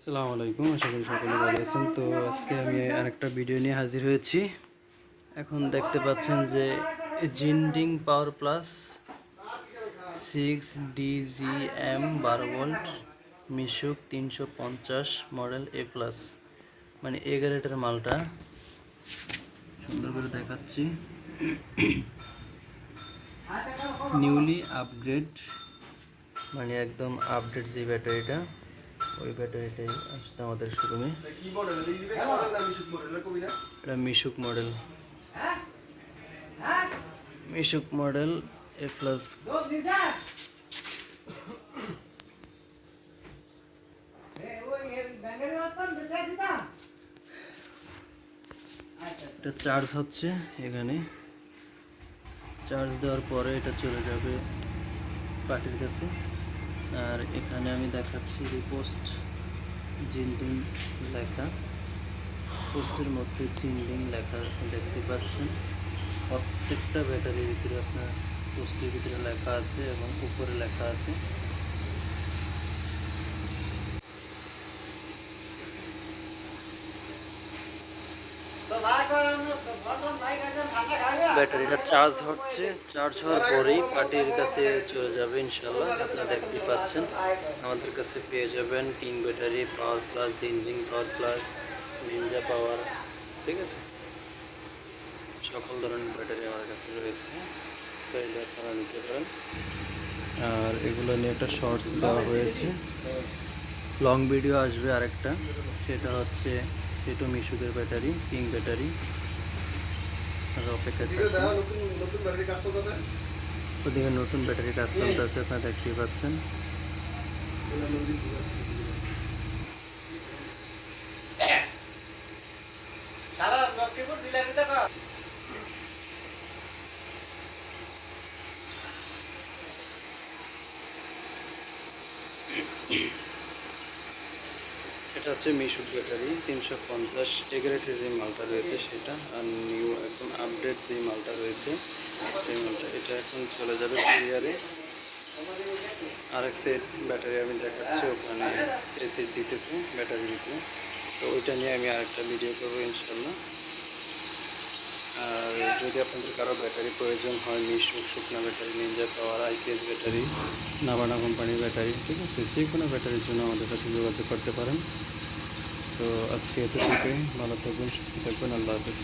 আসসালামু আলাইকুম, আশা করি সকলে ভালো আছেন। তো আজকে আমি আরেকটা ভিডিও নিয়ে হাজির হয়েছি। এখন দেখতে পাচ্ছেন যে জিন্ডিং power plus six DG M বারো ভোল্ট মিশুক তিনশো পঞ্চাশ মডেল এ প্লাস মানে এ গ্রেডের মালটা। সুন্দর করে দেখাচ্ছি। নিউলি আপগ্রেড মানে একদম আপডেট যে ব্যাটারিটা। ওই ব্যাটারিটাই আসছে আমাদের শোরুমে। কি মডেল এই মডেল না মিশুক মডেল এটা Mishuk model Mishuk model A plus এটা চার্জ হচ্ছে এখানে। চার্জ দেওয়ার পরে এটা চলে যাবে পার্টির কাছে। আর এখানে আমি দেখাচ্ছি রিপোস্ট জিনডিং লেখা। পোস্টের মধ্যে জিনডিং লেখা দেখতে পাচ্ছেন। প্রত্যেকটা ব্যাটারির ভিতরে আপনার পোস্টের ভিতরে লেখা আছে এবং উপরে লেখা আছে। ব্যাটারিটা চার্জ হচ্ছে চার্জ হওয়ার পরেই পার্টির কাছে চলে যাবে ইনশাল্লাহ আপনারা দেখতে পাচ্ছেন। আমাদের কাছে পেয়ে যাবেন king battery power plus engine power plus ninja power ঠিক আছে? সকল ধরনের ব্যাটারি আমার কাছে রয়েছে। চাইলে আপনারা নিতে পারেন। আর এগুলো নিয়ে একটা শর্টস দেওয়া হয়েছে। লং ভিডিও আসবে আরেকটা, সেটা হচ্ছে সেটা মিশুকের ব্যাটারি কিং ব্যাটারি আর অপেক্ষা ওদিকে নতুন ব্যাটারি কাজ চলতেছে আপনারা দেখতেই পাচ্ছেন এটা হচ্ছে মিশুক ব্যাটারি, তিনশো পঞ্চাশ এগারেটের যে মালটা রয়েছে সেটা, আর নিউ একদম আপডেট যে মালটা রয়েছে, সেই মালটা, এটা এখন চলে যাবে কুরিয়ারে আরেক সেট ব্যাটারি আমি দেখাচ্ছি, ওখানে এসিড দিতেছে ব্যাটারি দিতে তো ওইটা নিয়ে আমি আরেকটা ভিডিও করব ইনশাল্লাহ আর যদি আপনাদের কারও ব্যাটারি প্রয়োজন হয়, মিশো শুকনা battery, ninja power, IPS battery, নাবানা কোম্পানির ব্যাটারি, ঠিক আছে? যে কোনো ব্যাটারির জন্য আমাদের সাথে যোগাযোগ করতে পারেন। তো আজকে এতটুকুই। ভালো থাকবেন সুস্থ থাকবেন আল্লাহ হাফিজ।